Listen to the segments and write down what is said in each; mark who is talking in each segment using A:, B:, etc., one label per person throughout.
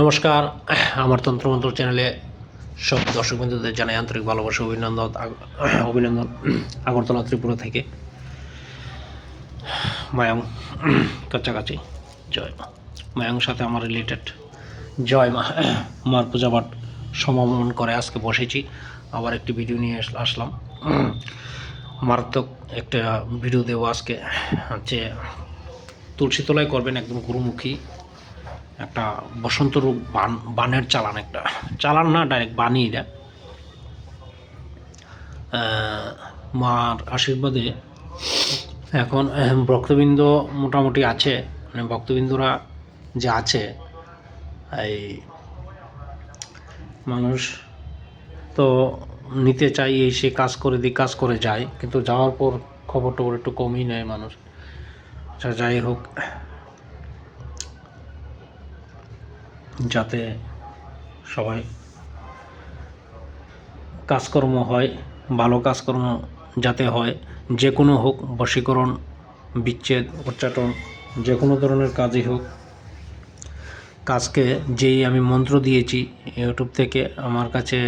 A: নমস্কার। আমার তন্ত্রমন্ত্র চ্যানেলে সব দর্শক বন্ধুদের জানাই আন্তরিক ভালোবাসা, অভিনন্দন অভিনন্দন, আগরতলা ত্রিপুরা থেকে। মায়াং, কাছাকাছি। জয় মা। মায়াং সাথে আমার রিলেটেড জয় মা, মার পূজা পাঠ সমাপন করে আজকে বসেছি। আবার একটি ভিডিও নিয়ে আসলাম। মারাত্মক একটা ভিডিও দেবো আজকে। হচ্ছে তুলসী তলায় করবেন একদম গুরুমুখী। একটা বসন্ত রূপ বান, বানের চালান একটা। চালান না ডাইরেক্ট বানই এটা মার আশীর্বাদে এখন ভক্তবৃন্দ মোটামুটি আছে। মানে ভক্তবৃন্দরা যে আছে, এই মানুষ তো নিতে চাই এই সে কাজ করে দিই কাজ করে যায়। কিন্তু যাওয়ার পর খবর টবর একটু কমই নেয় মানুষ। যাই হোক যাতে সবাই কাজকর্ম হয়, ভালো কাজকর্ম যাতে হয়, যে কোনো হোক, বশীকরণ, বিচ্ছেদ, উচ্চাটন, যে কোনো ধরনের কাজই হোক। কাজকে যেই আমি মন্ত্র দিয়েছি ইউটিউব থেকে, আমার কাছে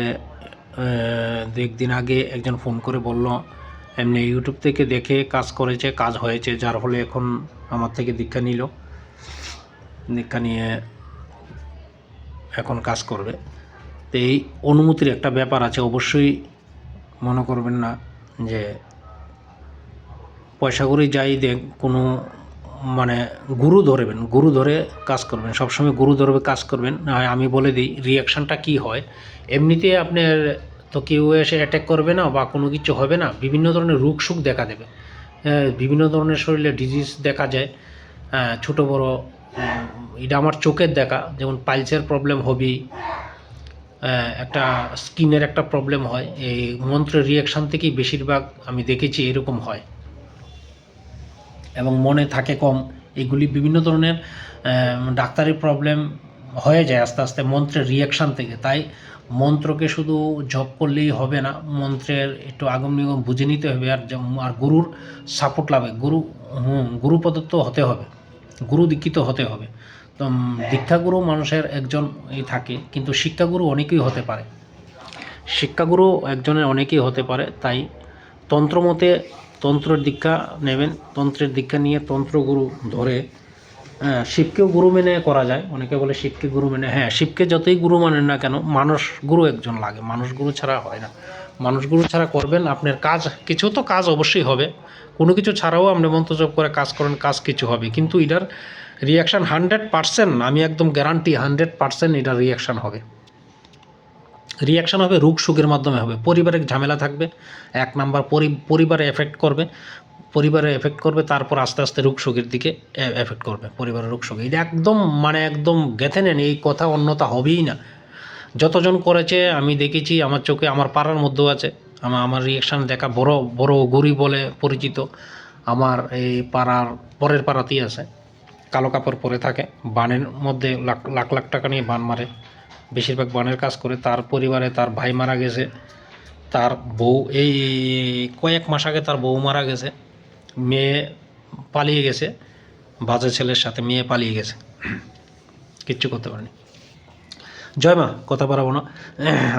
A: একদিন আগে একজন ফোন করে বলল, এমনি ইউটিউব থেকে দেখে কাজ করেছে, কাজ হয়েছে, যার ফলে এখন আমার থেকে দীক্ষা নিল। দীক্ষা নিয়ে এখন কাজ করবে। তো এই অনুমতির একটা ব্যাপার আছে অবশ্যই মনে করবেন না যে পয়সা করে যাই দেখ কোনো মানে গুরু ধরবেন গুরু ধরে কাজ করবেন সবসময় গুরু ধরবে কাজ করবেন। আর আমি বলে দিই রিয়াকশানটা কি হয়? এমনিতে আপনার তো কেউ এসে অ্যাটাক করবে না বা কোনো কিছু হবে না বিভিন্ন ধরনের রোগ সুখ দেখা দেবে। হ্যাঁ, বিভিন্ন ধরনের শরীরে ডিজিজ দেখা যায়। হ্যাঁ, ছোট বড় এটা আমার চোখের দেখা। যেমন পাইলসের প্রবলেম হবেই একটা স্কিনের একটা প্রবলেম হয়। এই মন্ত্রের রিয়াকশান থেকেই বেশিরভাগ আমি দেখেছি এরকম হয়। এবং মনে থাকে কম। এগুলি বিভিন্ন ধরনের আহ, ডাক্তারি প্রবলেম হয়ে যায় আস্তে আস্তে মন্ত্রের রিয়াকশান থেকে। তাই মন্ত্রকে শুধু জপ করলেই হবে না মন্ত্রের একটু আগম নিগম বুঝে নিতে হবে। আর আর গুরুর সাপোর্ট লাগবে গুরু হুম গুরু প্রদত্ত হতে হবে। গুরু দীক্ষিত হতে হবে। তো দীক্ষাগুরু মানুষের একজন থাকে, কিন্তু শিক্ষাগুরু অনেকেই হতে পারে। শিক্ষাগুরু একজনের অনেকেই হতে পারে, তাই তন্ত্রমতে তন্ত্রের দীক্ষা নেবেন, তন্ত্রের দীক্ষা নিয়ে তন্ত্রগুরু ধরে শিবকেও গুরু মেনে করা যায়। অনেকে বলে শিবকে গুরু মেনে হ্যাঁ শিবকে যতই গুরু মানেন না কেন, মানুষ গুরু একজন লাগে, মানুষ গুরু ছাড়া হয় না। মানুষ গুরু ছাড়া করবেন, আপনার কাজ, কিছু তো কাজ অবশ্যই হবে। কোনো কিছু ছাড়াও আপনি মন্ত্রজপ করে কাজ করেন, কাজ কিছু হবে। কিন্তু এটার রিয়াকশান হান্ড্রেড পারসেন্ট আমি একদম গ্যারান্টি হান্ড্রেড পারসেন্ট এটার রিয়াকশান হবে। রিয়াকশান হবে, রোগ সুখের মাধ্যমে হবে। পরিবারের ঝামেলা থাকবে, এক নাম্বার পরিবারে এফেক্ট করবে, পরিবারে এফেক্ট করবে, তারপর আস্তে আস্তে রোগ সুখের দিকে এফেক্ট করবে পরিবারের রোগ সুখ এটা একদম মানে একদম গেথে নেন, এই কথা অন্যতা হবেই না। যতজন করেছে, আমি দেখেছি আমার চোখে, আমার পাড়ার মধ্যেও আছে। আমার আমার রিয়াকশান দেখা বড় বড় গরি বলে পরিচিত। আমার এই পাড়ার পরের পাড়াতেই আছে। কালো কাপড় পরে থাকে, বানের মধ্যে লাখ লাখ লাখ টাকা নিয়ে বান মারে। বেশিরভাগ বানের কাজ করে, তার পরিবারে তার ভাই মারা গেছে। তার বউ, এই কয়েক মাস আগে তার বউ মারা গেছে। মেয়ে পালিয়ে গেছে। বাজে ছেলের সাথে মেয়ে পালিয়ে গেছে। কিচ্ছু করতে পারেনি। জয় মা, কথা বাড়াবো না।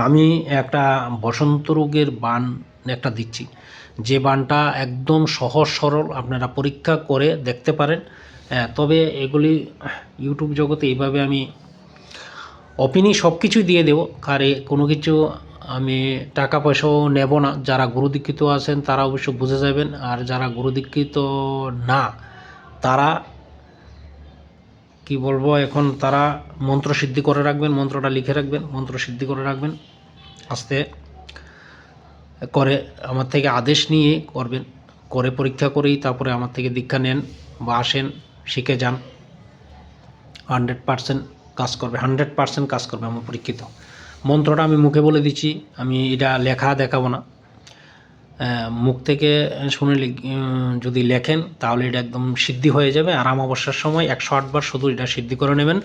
A: আমি একটা বসন্ত রোগের বান একটা দিচ্ছি। যে বানটা একদম সহজ সরল আপনারা পরীক্ষা করে দেখতে পারেন। তবে এগুলি ইউটিউব জগতে এইভাবে আমি অপিনি সব কিছুই দিয়ে দেবো। কারে কোনো কিছু আমি টাকা পয়সাও নেব না। যারা গুরু দীক্ষিত আছেন তারা অবশ্য বুঝে যাবেন। আর যারা গুরু দীক্ষিত না, তারা কি বলব, এখন তারা মন্ত্র সিদ্ধি করে রাখবেন, মন্ত্রটা লিখে রাখবেন, মন্ত্র সিদ্ধি করে রাখবেন, আস্তে করে আমার থেকে আদেশ নিয়ে করবেন, করে পরীক্ষা করেই তারপরে আমার থেকে দীক্ষা নেন বা আসেন, শিখে যান। হান্ড্রেড পার্সেন্ট কাজ করবে হান্ড্রেড পার্সেন্ট কাজ করবে আমার পরীক্ষিত। মন্ত্রটা আমি মুখে বলে দিচ্ছি, আমি এটা লেখা দেখাবো না। মুখ থেকে শুনে যদি লেখেন, তাহলে এটা একদম সিদ্ধি হয়ে যাবে। আর অমাবস্যার সময় একশো আটবার শুধু এটা সিদ্ধি করে নেবেন।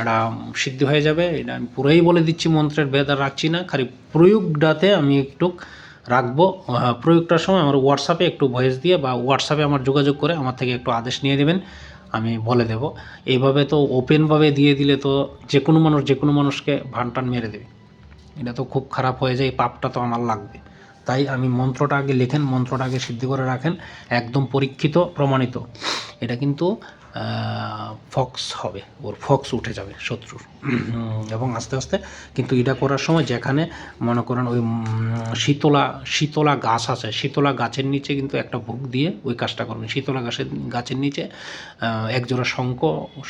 A: এটা সিদ্ধি হয়ে যাবে। এটা আমি পুরোই বলে দিচ্ছি, মন্ত্রের ভেদ আর রাখছি না। খালি প্রয়োগটাতে আমি একটু রাখব। প্রয়োগটার সময় আমার হোয়াটসঅ্যাপে একটু ভয়েস দিয়ে বা হোয়াটসঅ্যাপে আমার যোগাযোগ করে আমার থেকে একটু আদেশ নিয়ে দেবেন আমি বলে দেব। এইভাবে তো ওপেনভাবে দিয়ে দিলে তো যে কোনো মানুষ, যে কোনো মানুষকে ভানটান মেরে দেবে। এটা তো খুব খারাপ হয়ে যায়। এই পাপটা তো আমার লাগবে। তাই আমি মন্ত্রটা আগে লেখেন, মন্ত্রটা আগে সিদ্ধি করে রাখেন, একদম পরীক্ষিত, প্রমাণিত। এটা কিন্তু ফক্স হবে, ওর ফক্স উঠে যাবে শত্রুর। এবং আস্তে আস্তে কিন্তু এটা করার সময় যেখানে মনে করেন ওই শীতলা শীতলা গাছ আছে, শীতলা গাছের নিচে কিন্তু একটা বুক দিয়ে ওই কাজটা করবেন। শীতলা গাছের গাছের নিচে একজোড়া শঙ্খ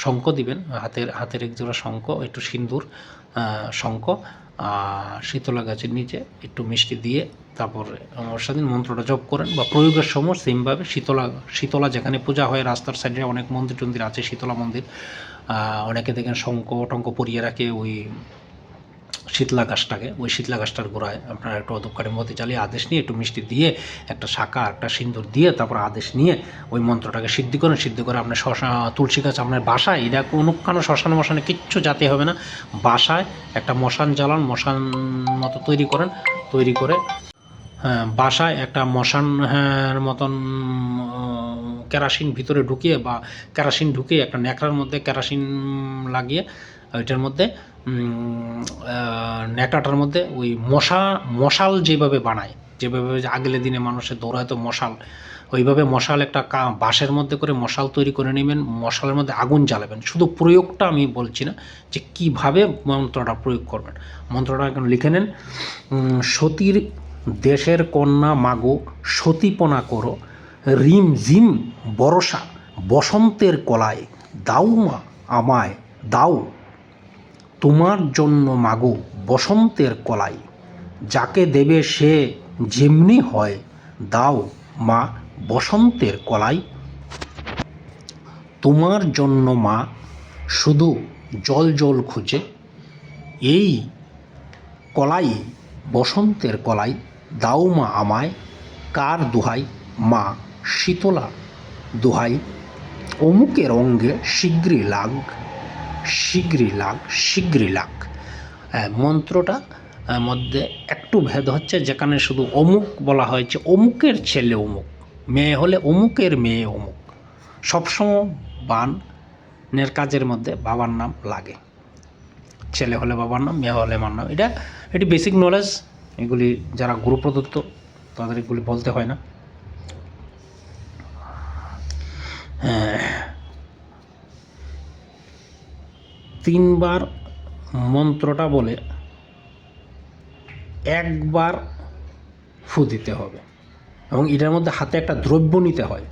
A: শঙ্খ দিবেন, হাতের হাতের একজোড়া শঙ্খ, একটু সিন্দুর শঙ্খ শীতলা গাছের নিচে একটু মিষ্টি দিয়ে তারপরে অমাবস্যা দিন মন্ত্রটা জপ করেন বা প্রয়োগের সময় সেমভাবে শীতলা শীতলা যেখানে পূজা হয় রাস্তার সাইডে অনেক মন্দির টন্দির আছে, শীতলা মন্দির অনেকে দেখেন শঙ্খ টঙ্ক পরিয়ে রাখে ওই শীতলা গাছটাকে ওই শীতলা গাছটার গোড়ায় আপনার একটু অধপকারী মতি চালিয়ে আদেশ নিয়ে একটু মিষ্টি দিয়ে একটা শাখা একটা সিন্দুর দিয়ে তারপর আদেশ নিয়ে ওই মন্ত্রটাকে সিদ্ধি করেন সিদ্ধি করে আপনার শশা তুলসী গাছ আপনার বাসায় এটা কোনো কারণে শ্মশানে মশানে কিচ্ছু যাতে হবে না। বাসায় একটা মশান জ্বালান মশান মতো তৈরি করেন তৈরি করে হ্যাঁ বাসায় একটা মশান হ্যাঁ, মতন কেরাসিন ভিতরে ঢুকিয়ে বা কেরাসিন ঢুকিয়ে একটা ন্যাকড়ার মধ্যে কেরাসিন লাগিয়ে ওইটার মধ্যে ন্যাকড়াটার মধ্যে ওই মশা, মশাল যেভাবে বানায়, যেভাবে যে আগের দিনে মানুষের দৌড়াইতো মশাল, ওইভাবে মশাল একটা কা- বাঁশের মধ্যে করে মশাল তৈরি করে নেবেন, মশালের মধ্যে আগুন জ্বালাবেন। শুধু প্রয়োগটা আমি বলছি না, যে কীভাবে মন্ত্রটা প্রয়োগ করবেন। মন্ত্রটা এখন লিখে নেন সতীর দেশের কন্যা মাগো, সতীপনা করো, রিম জিম বরসা, বসন্তের কলায় দাও মা আমায় দাও। তোমার জন্য মাগো বসন্তের কলাই। যাকে দেবে সে যেমনি হয়, দাও মা বসন্তের কলাই। তোমার জন্য মা শুধু জল জল খুঁজে। এই কলাই, বসন্তের কলাই, দাও মা আমায়। কার দুহাই? মা শীতলা দুহাই। অমুকের অঙ্গে শীঘ্রই লাগ। শীঘ্রই লাগ শীঘ্রই লাগ। মন্ত্রটা মধ্যে একটু ভেদ হচ্ছে, যেখানে শুধু অমুক বলা হয়েছে, অমুকের ছেলে অমুক, মেয়ে হলে অমুকের মেয়ে অমুক। সবসময় বানের কাজের মধ্যে বাবার নাম লাগে। ছেলে হলে বাবার নাম, মেয়ে হলে মার নাম। এটা, এটি বেসিক নলেজ এগুলি যারা গুরু প্রদত্ত তাদের এগুলি বলতে হয় না। হ্যাঁ। তিনবার মন্ত্রটা বলে একবার ফু দিতে হবে। এবং এটার মধ্যে হাতে একটা দ্রব্য নিতে হয়।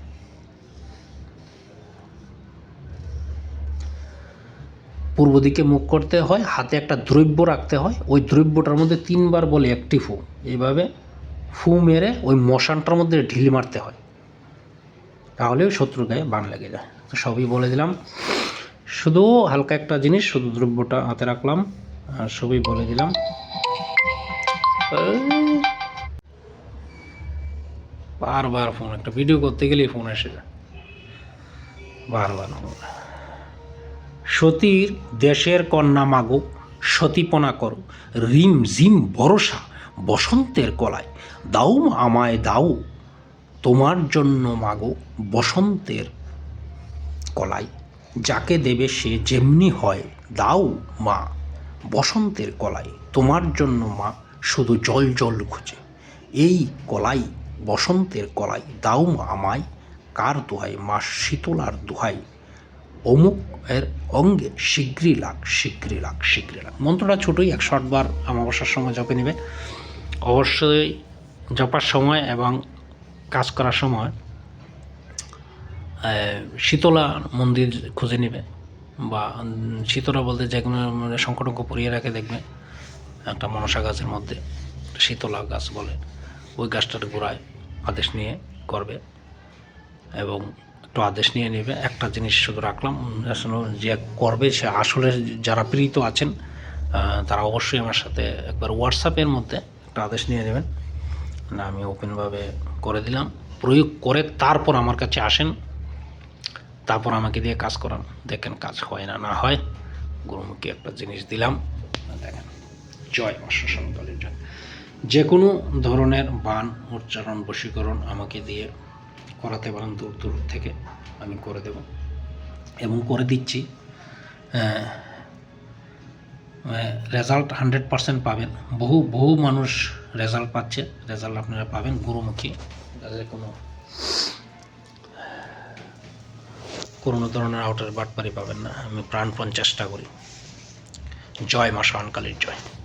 A: পূর্ব দিকে মুখ করতে হয়, হাতে একটা দ্রব্য রাখতে হয়। ওই দ্রব্যটার মধ্যে তিনবার বলে একটি ফু। এইভাবে ফু মেরে ওই মশানটার মধ্যে ঢিল মারতে হয়। তাহলে ওই শত্রু গায়ে বান লেগে যায়। তো সবই বলে দিলাম। শুধু হালকা একটা জিনিস, শুধু দ্রব্যটা হাতে রাখলাম, আর সবই বলে দিলাম। বারবার ফোন, একটা ভিডিও করতে গেলেই ফোন এসে যায়। বারবার সতীর দেশের কন্যা মাগো, সতীপনা করো, রিম জিম ভরসা, বসন্তের কলায়, দাও আমায় দাও, তোমার জন্য মাগো বসন্তের কলাই যাকে দেবে সে যেমনি হয়, দাও মা। বসন্তের কলাই তোমার জন্য মা শুধু জল জল খুঁজে এই কলাই, বসন্তের কলাই দাও মা আমায়, কার দোহাই মা শীতলার দোহাই অমুক এর অঙ্গে শীঘ্রই লাগ শীঘ্রই লাগ শীঘ্রই লাগ। মন্ত্রটা ছোটোই একশো আটবার অমাবস্যার সময় জপে নেবে। অবশ্যই জপার সময় এবং কাজ করার সময় শীতলা মন্দির খুঁজে নেবে বা শীতলা বলতে যে কোনো মানে সংকটঙ্ক পরিয়ে রাখে দেখবে, একটা মনসা গাছের মধ্যে শীতলা গাছ বলে। ওই গাছটার গোড়ায় আদেশ নিয়ে করবে এবং একটু আদেশ নিয়ে নেবে। একটা জিনিস শুধু রাখলাম, আসলে যে করবে সে আসলে যারা প্রীত আছেন তারা অবশ্যই আমার সাথে একবার হোয়াটসঅ্যাপের মধ্যে একটা আদেশ নিয়ে নেবেন। না, আমি ওপেনভাবে করে দিলাম। প্রয়োগ করে তারপর আমার কাছে আসেন। তারপর আমাকে দিয়ে কাজ করান। দেখেন কাজ হয় না না হয়। গুরুমুখী একটা জিনিস দিলাম। দেখেন, জয় মা শ্মশানকালীর জয় যে কোনো ধরনের বান, উচ্চারণ, বশীকরণ আমাকে দিয়ে করাতে পারেন দূর দূর থেকে। আমি করে দেব। এবং করে দিচ্ছি। রেজাল্ট হান্ড্রেড পারসেন্ট পাবেন। বহু বহু মানুষ রেজাল্ট পাচ্ছে। রেজাল্ট আপনারা পাবেন। গুরুমুখী। তাদের কোনো কোনো ধরনের আউটার বাটপারি পাবেন না। আমি প্রাণপণ চেষ্টা করি। জয় মা শানকালীর জয়।